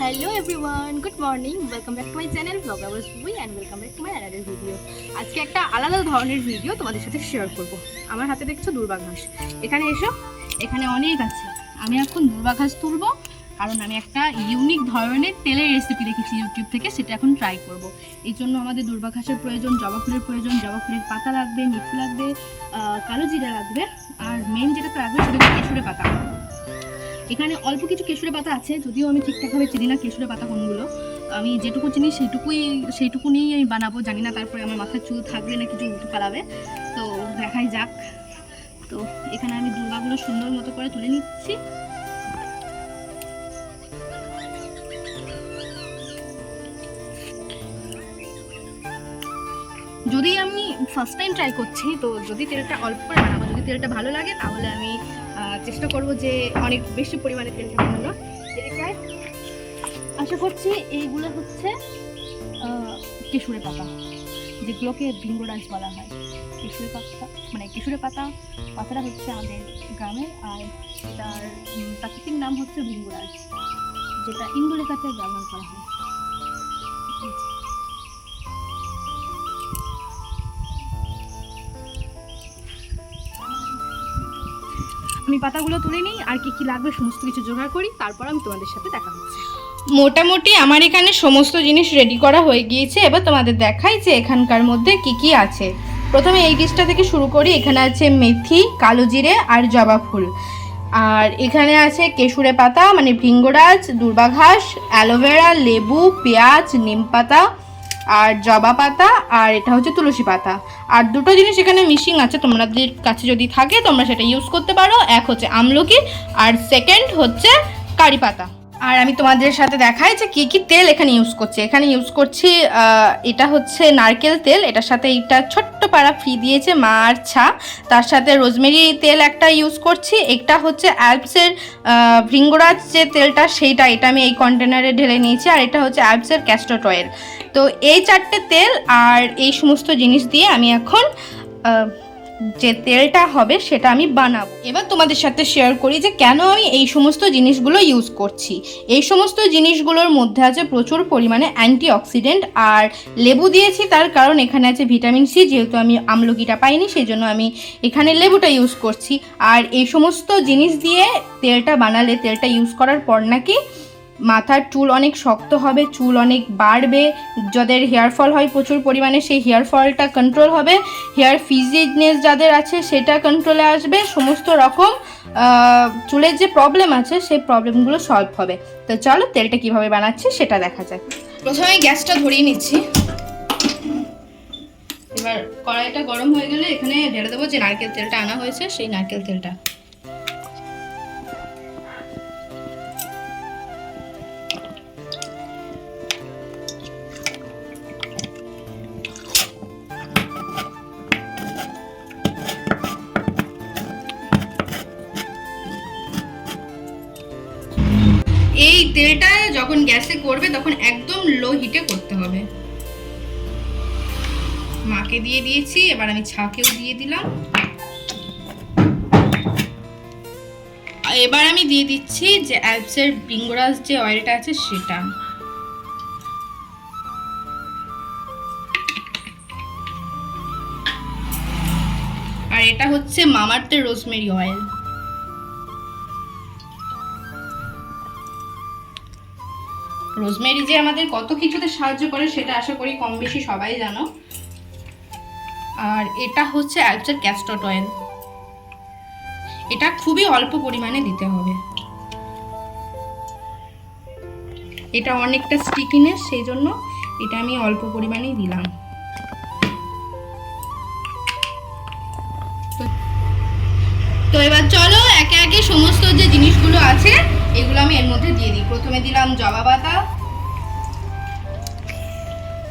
Hello everyone good morning welcome back to my channel vlog hours বুই and welcome back to my another video আজকে একটা আলাদা ধরনের video তোমাদের সাথে শেয়ার করব। আমার হাতে দেখছ দুর্বা ঘাস এখানে এসো, এখানে অনেক আছে। আমি এখন দুর্বা ঘাস তুলবো, কারণ আমি একটা ইউনিক ধরনের তেলের রেসিপি দেখেছি ইউটিউব থেকে, সেটা এখন ট্রাই করব। এই জন্য আমাদের দুর্বা ঘাসের প্রয়োজন, জবা ফুলের প্রয়োজন, জবা ফুলের পাতা লাগবে মেথি লাগবে কালো জিরা লাগবে, আর মেন যেটা লাগবে সেটা হচ্ছে কেশুরে পাতা। এখানে অল্প কিছু কেশুরে পাতা আছে, যদিও আমি ঠিকঠাকভাবে চিনি না কেশুরে পাতা কোনগুলো। আমি যেটুকু চিনি সেইটুকুই সেইটুকু নিয়েই আমি বানাবো, জানি না তারপরে আমার মাথার চুল থাকবে না কিছু উল্টো পালাবে। তো দেখাই যাক। তো এখানে আমি দুর্গাগুলো সুন্দর মতো করে তুলে নিচ্ছি। যদি আমি ফার্স্ট টাইম ট্রাই করছি, তো যদি তেলটা অল্প করে বানাবো, যদি তেলটা ভালো লাগে, তাহলে আমি চেষ্টা করব যে অনেক বেশি পরিমাণে বানানো এলাকায় আশা করছি এইগুলো হচ্ছে কেশুরে পাতা, যেগুলোকে ভিঙ্গরাজ বলা হয়। কেশুরে পাতা মানে কেশুরে পাতা, পাতাটা হচ্ছে আমাদের গ্রামের, আর তার প্রাকৃতিক নাম হচ্ছে ভিঙ্গরাজ যেটা ইন্দুলেখাতে ব্যবহার করা হয়। আমি পাতাগুলো তুলে নিই, আর কি কি লাগবে সমস্ত কিছু জোগাড় করি, তারপর আমি তোমাদের সাথে দেখা হচ্ছে। মোটামুটি আমার এখানে সমস্ত জিনিস রেডি করা হয়ে গিয়েছে, এবার তোমাদের দেখাই যে এখানকার মধ্যে কি কি আছে। প্রথমে এই ডিশটা থেকে শুরু করি, এখানে আছে মেথি, কালো জিরে আর জবা ফুল। আর এখানে আছে কেশুরে পাতা মানে ভৃঙ্গরাজ, দুর্বাঘাস, অ্যালোভেরা, লেবু, পেঁয়াজ, নিম পাতা আর জবা পাতা আর এটা হচ্ছে তুলসী পাতা। আর দুটো জিনিস এখানে মিশিং আছে, তোমাদের কাছে যদি থাকে তোমরা সেটা ইউজ করতে পারো। এক হচ্ছে আমলকি, আর সেকেন্ড হচ্ছে কারি পাতা। আর আমি তোমাদের সাথে দেখাই যে কি কি তেল এখানে ইউজ করছি। এখানে ইউজ করছি এটা হচ্ছে নারকেল তেল। এটার সাথে এটা ছোট্ট পাড়া ফ্রি দিয়েছে মা আর ছা। তার সাথে রোজমেরি তেল একটা ইউজ করছি। একটা হচ্ছে অ্যালপসের ভৃঙ্গরাজ যে তেলটা, সেইটা এটা আমি এই কন্টেনারে ঢেলে নিয়েছি। আর এটা হচ্ছে অ্যালপসের ক্যাস্টর অয়েল তো এই চারটে তেল আর এই সমস্ত জিনিস দিয়ে আমি এখন যে তেলটা হবে সেটা আমি বানাবো। এবার তোমাদের সাথে শেয়ার করি যে কেন আমি এই সমস্ত জিনিসগুলো ইউজ করছি। এই সমস্ত জিনিসগুলোর মধ্যে আছে প্রচুর পরিমাণে অ্যান্টি অক্সিডেন্ট আর লেবু দিয়েছি তার কারণ এখানে আছে ভিটামিন সি যেহেতু আমি আমলকিটা পাইনি সেই জন্য আমি এখানে লেবুটা ইউজ করছি। আর এই সমস্ত জিনিস দিয়ে তেলটা বানালে, তেলটা ইউজ করার পর নাকি মাথার চুল অনেক শক্ত হবে, চুল অনেক বাড়বে, যাদের হেয়ার ফল হয় প্রচুর পরিমাণে সেই হেয়ার ফলটা কন্ট্রোল হবে। হেয়ার ফিজিনেস যাদের আছে সেটা কন্ট্রোলে আসবে, সমস্ত রকম চুলের যে প্রবলেম আছে সেই প্রবলেমগুলো সলভ হবে। তো চলো তেলটা কীভাবে বানাচ্ছি সেটা দেখা যাক। প্রথমে গ্যাসটা ধরিয়ে নিচ্ছি। এবার কড়াইটা গরম হয়ে গেলে এখানে ঢেলে দেবো যে নারকেল তেলটা আনা হয়েছে, সেই নারকেল তেলটা। তেলটা যখন গ্যাসে করবে, তখন একদম লো হিটে করতে হবে। মাকে দিয়ে দিয়েছি, এবার আমি ছাকেও দিয়ে দিলাম। এবার আমি দিয়ে দিচ্ছি যে অ্যালপসের বিঙ্গরাজ যে অয়েলটা আছে, সেটা। আর এটা হচ্ছে মামার্থের রোজমেরি অয়েল রোজমেরি যে আমাদের কত কিছুতে সাহায্য করে সেটা আশা করি কম বেশি সবাই জানো। আর এটা হচ্ছে অ্যালপসের ক্যাস্টর অয়েল। এটা খুবই অল্প পরিমাণে দিতে হবে। এটা অনেকটা স্টিকিনেস সেই জন্য এটা আমি অল্প পরিমাণেই দিলাম। তো এবার চলো একে একে সমস্ত যে জিনিসগুলো আছে এগুলো আমি এর মধ্যে দিয়ে দিই। প্রথমে দিলাম জবা পাতা,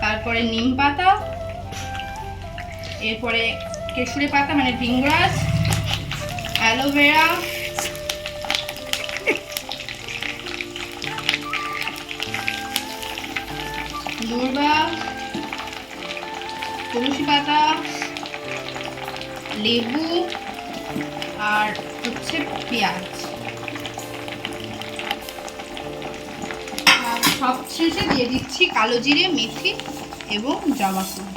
তারপরে নিম পাতা, এরপরে কেশুরে পাতা মানে ভিঙ্গরাজ অ্যালোভেরা দূর্বা তুলসী পাতা, লেবু আর হচ্ছে পেঁয়াজ। সব শেষে দিয়ে দিচ্ছি কালো জিরে, মেথি এবং জবা ফুল।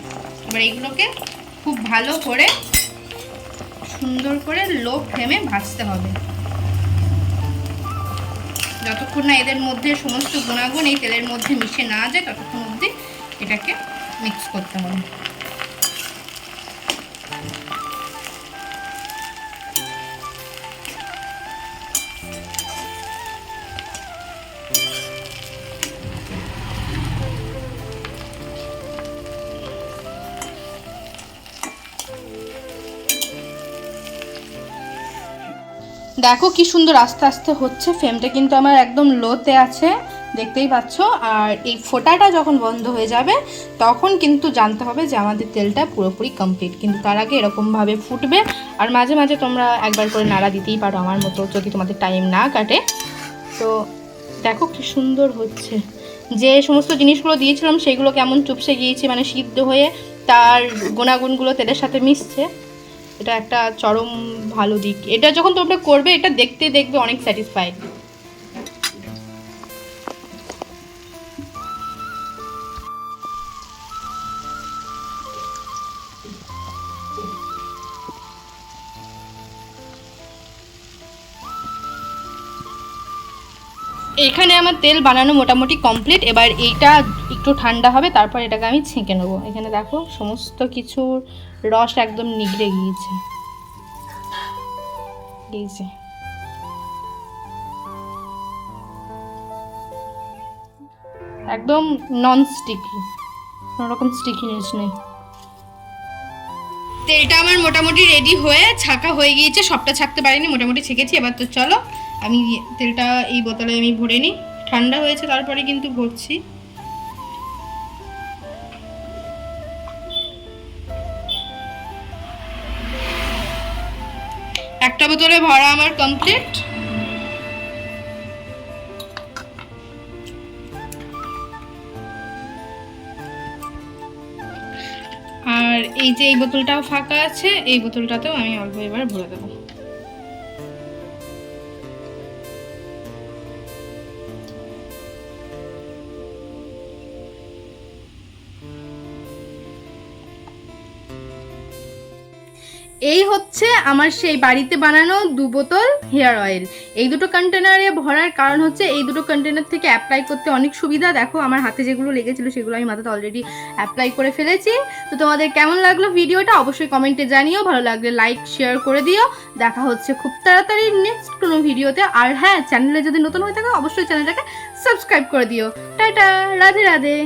এবার এইগুলোকে খুব ভালো করে সুন্দর করে লো ফ্লেমে ভাজতে হবে। যতক্ষণ না এদের মধ্যে সমস্ত গুণাগুণ এই তেলের মধ্যে মিশে না যায়, ততক্ষণ অবধি এটাকে মিক্স করতে হবে। দেখো কি সুন্দর আস্তে আস্তে হচ্ছে। ফ্লেমটা কিন্তু আমার একদম লোতে আছে, দেখতেই পাচ্ছ। আর এই ফোটাটা যখন বন্ধ হয়ে যাবে, তখন কিন্তু জানতে হবে যে আমাদের তেলটা পুরোপুরি কমপ্লিট কিন্তু তার আগে এরকমভাবে ফুটবে। আর মাঝে মাঝে তোমরা একবার করে নাড়া দিতেই পারো আমার মতো, যদি তোমাদের টাইম না কাটে। তো দেখো কি সুন্দর হচ্ছে। যে সমস্ত জিনিসগুলো দিয়েছিলাম, সেগুলো কেমন চুপসে গিয়েছে মানে সিদ্ধ হয়ে তার গুণাগুণগুলো তেলের সাথে মিশছে। এটা একটা চরম ভালো দিক। এটা যখন তোমরা করবে এটা দেখতে দেখবে অনেক স্যাটিসফাইড এখানে আমার তেল বানানো মোটামুটি কমপ্লিট এবার এইটা একটু ঠান্ডা হবে, তারপর এটাকে আমি ছেঁকে নেব। এখানে দেখো, সমস্ত কিছুর রস একদম নিগড়ে গিয়েছে। গিয়েছে একদম নন স্টিকি কোনো রকম স্টিকিনেস নেই। তেলটা আমার মোটামুটি রেডি হয়ে, ছাকা হয়ে গিয়েছে, সবটা ছাকতে পারিনি, মোটামুটি ছেঁকেছি। এবার তো চলো আমি তেলটা এই বোতলে আমি ভরে নিই। ঠান্ডা হয়েছে, তারপরে কিন্তু ভরছি। একটা বোতলে ভরা আমার কমপ্লিট আর এই যে এই বোতলটাও ফাঁকা আছে, এই বোতলটাতেও আমি অল্প এবার ভরে দেবো। এই হচ্ছে আমার সেই বাড়িতে বানানো দু বোতল হেয়ার অয়েল। এই দুটো কন্টেনারে ভরার কারণ হচ্ছে এই দুটো কন্টেনার থেকে অ্যাপ্লাই করতে অনেক সুবিধা। দেখো আমার হাতে যেগুলো লেগেছিল সেগুলো আমি মাথাতে অলরেডি অ্যাপ্লাই করে ফেলেছি। তো তোমাদের কেমন লাগল ভিডিওটা অবশ্যই কমেন্টে জানিও। ভালো লাগলে লাইক শেয়ার করে দিও। দেখা হচ্ছে খুব তাড়াতাড়ি নেক্সট কোনো ভিডিওতে। আর হ্যাঁ চ্যানেলে যদি নতুন হয়ে থাকো, অবশ্যই চ্যানেলটাকে সাবস্ক্রাইব করে দিও। টাটা, রাধে রাধে।